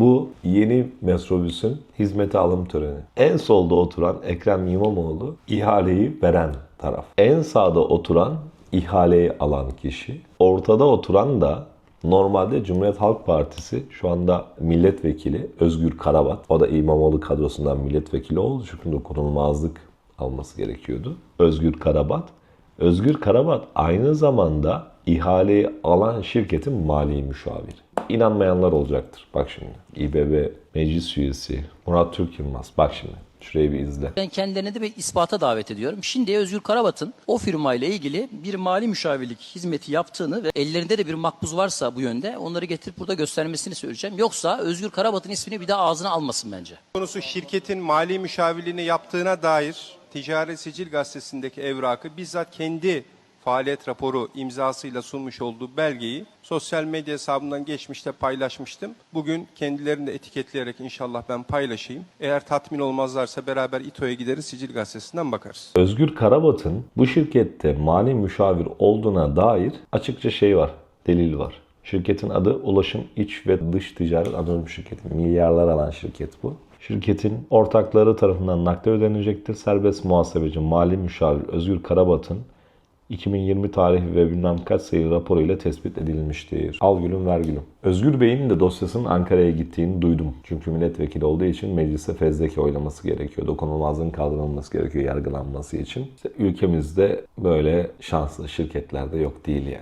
Bu yeni metrobüsün hizmete alım töreni. En solda oturan Ekrem İmamoğlu ihaleyi veren taraf. En sağda oturan ihaleyi alan kişi. Ortada oturan da Normalde Cumhuriyet Halk Partisi şu anda milletvekili Özgür Karabat. O da İmamoğlu kadrosundan milletvekili oldu çünkü dokunulmazlık alması gerekiyordu. Özgür Karabat. Özgür Karabat aynı zamanda ihaleyi alan şirketin mali müşaviri. İnanmayanlar olacaktır. Bak şimdi. İBB meclis üyesi Murat Türk Yılmaz. Bak şimdi. Şurayı bir izle. Ben kendilerini de bir ispata davet ediyorum. Şimdi Özgür Karabat'ın o firmayla ilgili bir mali müşavirlik hizmeti yaptığını ve ellerinde de bir makbuz varsa bu yönde onları getirip burada göstermesini söyleyeceğim. Yoksa Özgür Karabat'ın ismini bir daha ağzına almasın bence. konusu şirketin mali müşavirliğini yaptığına dair Ticaret Sicil Gazetesi'ndeki evrakı bizzat kendi faaliyet raporu imzasıyla sunmuş olduğu belgeyi sosyal medya hesabından geçmişte paylaşmıştım. Bugün kendilerini de etiketleyerek inşallah ben paylaşayım. Eğer tatmin olmazlarsa beraber İTO'ya gideriz Sicil Gazetesi'nden bakarız. Özgür Karabat'ın bu şirkette mali müşavir olduğuna dair açıkça şey var, delil var. Şirketin adı Ulaşım İç ve Dış Ticaret Anonim Şirketi. Milyarlar alan şirket bu. Şirketin ortakları tarafından nakde ödenecektir. Serbest muhasebeci mali müşavir Özgür Karabat'ın 2020 tarihi ve bilmem kaç sayılı raporuyla tespit edilmiştir. Al gülüm ver gülüm. Özgür Bey'in de dosyasının Ankara'ya gittiğini duydum. Çünkü milletvekili olduğu için meclise fezleke oylaması gerekiyor. Dokunulmazlığın kaldırılması gerekiyor yargılanması için. İşte ülkemizde böyle şanslı şirketler de yok değil yani.